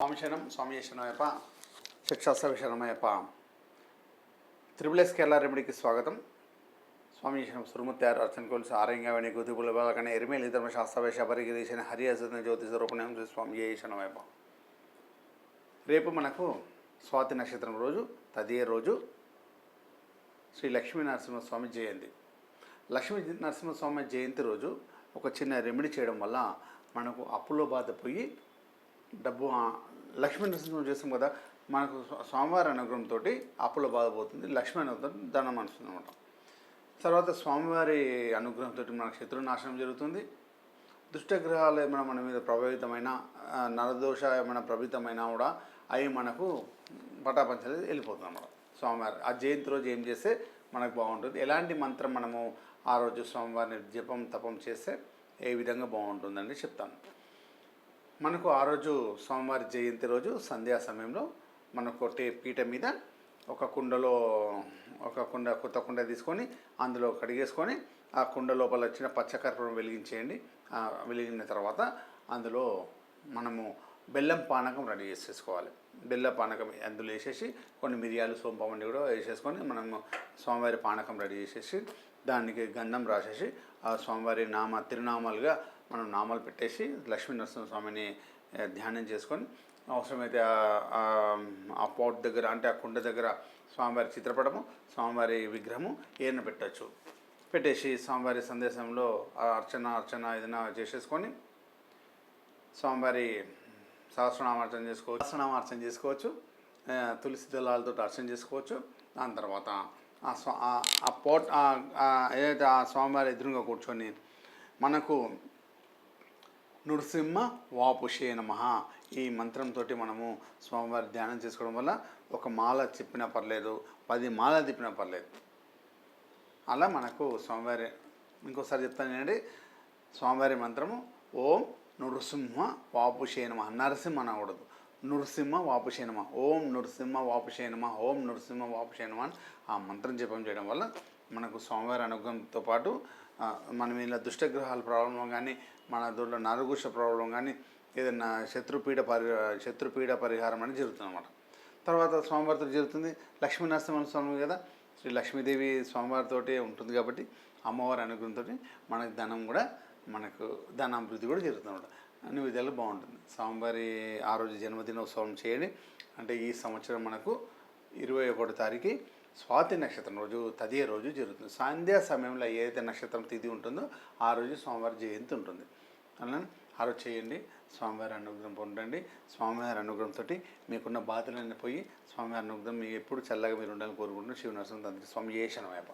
స్వామిశనం స్వామిశనమయ్యప్ప శిక్షాస్త్ర విషయమయ్యప్ప త్రిబుల్ ఎస్ కేరళ రెమెడీకి స్వాగతం. స్వామిశనం సురుముత్యారు అర్చన కొలుసు ఆరంగవేణి గుదిపుల బాలకనే ఎరిమేలి ధర్మశాస్త్ర వేష పరిగిరీసిన హరి అజన జ్యోతి స్వరూపణం స్వామి శనమయ్యప్ప రేపు మనకు స్వాతి నక్షత్రం రోజు తదియే రోజు శ్రీ లక్ష్మీ నరసింహస్వామి జయంతి. లక్ష్మీ నరసింహస్వామి జయంతి రోజు ఒక చిన్న రెమెడీ చేయడం వల్ల మనకు అప్పులో బాధ పోయి డబ్బు లక్ష్మీ నరసింహం చేస్తాం కదా మనకు స్వామివారి అనుగ్రహంతో అప్పులో బాధ పోతుంది లక్ష్మీ అనుగ్రహం ధనం అనిస్తుంది అనమాట తర్వాత స్వామివారి అనుగ్రహంతో మనకు శత్రు నాశనం జరుగుతుంది. దుష్టగ్రహాలు ఏమైనా మన మీద ప్రభావితమైన నరదోష ఏమైనా ప్రభావితమైనా కూడా అవి మనకు పటాపంచలు వెళ్ళిపోతుంది అన్నమాట. స్వామివారి ఆ జయంతి రోజు ఏం చేస్తే మనకు బాగుంటుంది. ఎలాంటి మంత్రం మనము ఆ రోజు స్వామివారిని జపం తపం చేస్తే ఏ విధంగా బాగుంటుందని చెప్తాను. మనకు ఆ రోజు సోమవారి జయంతి రోజు సంధ్యా సమయంలో మనకు టే పీట మీద ఒక కుండలో ఒక కుండ కొత్త కుండ తీసుకొని అందులో కడిగేసుకొని ఆ కుండ లోపల వచ్చిన పచ్చకర్పూరం వెలిగించేయండి. వెలిగిన తర్వాత అందులో మనము బెల్లం పానకం రెడీ చేసేసుకోవాలి. బెల్ల పానకం అందులో వేసేసి కొన్ని మిరియాలు సోంపమండి కూడా వేసేసుకొని మనము స్వామివారి పానకం రెడీ చేసేసి దానికి గంధం రాసేసి ఆ స్వామివారి నామ తిరునామాలుగా మనం నామాలు పెట్టేసి లక్ష్మీ నరసింహస్వామిని ధ్యానం చేసుకొని అవసరమైతే ఆ- పోర్ట్ పాట్ దగ్గర అంటే ఆ కుండ దగ్గర స్వామివారి చిత్రపటము స్వామివారి విగ్రహము ఏర్న పెట్టచ్చు. పెట్టేసి స్వామివారి సందేశంలో ఆ అర్చన అర్చన ఏదైనా చేసేసుకొని స్వామివారి సహస్రనామార్చన చేసుకోవచ్చు. సహస్రనామార్చన చేసుకోవచ్చు. తులసి దళాలతో అర్చన చేసుకోవచ్చు. దాని తర్వాత ఆ స్వా ఆ- పోట్ ఏదైతే ఆ స్వామివారి ఎదురుగా కూర్చొని మనకు నృసింహ వాపుషే నమ. ఈ మంత్రంతో మనము స్వామివారి ధ్యానం చేసుకోవడం వల్ల ఒక మాల చెప్పినా పర్లేదు పది మాల తిప్పినా పర్లేదు. అలా మనకు స్వామివారి ఇంకోసారి చెప్తాను స్వామివారి మంత్రము ఓం నృసింహ వాపుషేనమ నరసింహ అనకూడదు. నృసింహ వాపుషేనమ ఓం నృసింహ వాపుషేనమ ఓం నృసింహ వాపుషేనమ అని ఆ మంత్రం జపం చేయడం వల్ల మనకు స్వామివారి అనుగ్రహంతో పాటు మన మీద దుష్టగ్రహాల ప్రాబ్లం కానీ మన దూరంలో నరగుష ప్రాబ్లం కానీ ఏదైనా శత్రుపీడ పరి శత్రుపీడ పరిహారం అనేది జరుగుతుందన్నమాట. తర్వాత స్వామివారితో జరుగుతుంది లక్ష్మీ నరసింహ స్వామి కదా శ్రీ లక్ష్మీదేవి స్వామివారితోటే ఉంటుంది కాబట్టి అమ్మవారి అనుగ్రహంతో మనకు ధనం కూడా మనకు ధనాభివృద్ధి కూడా జరుగుతుంది అన్ని విధాలు బాగుంటుంది. స్వామివారి ఆ రోజు జన్మదినోత్సవం చేయండి. అంటే ఈ సంవత్సరం మనకు ఇరవై ఒకటో తారీఖు స్వాతి నక్షత్రం రోజు తదియ రోజు జరుగుతుంది. సంధ్యా సమయంలో ఏదైతే నక్షత్రం తిథి ఉంటుందో ఆ రోజు స్వామివారి జయంతి ఉంటుంది. అలా ఆ రోజు చేయండి. స్వామివారి అనుగ్రహం పొందండి. స్వామివారి అనుగ్రహంతో మీకున్న బాధలన్నీ పోయి స్వామివారి అనుగ్రహం మీ ఎప్పుడు చల్లగా మీరు ఉండాలని కోరుకుంటున్నాను. శివ తండ్రి స్వామి ఏ శనమయ్యప్ప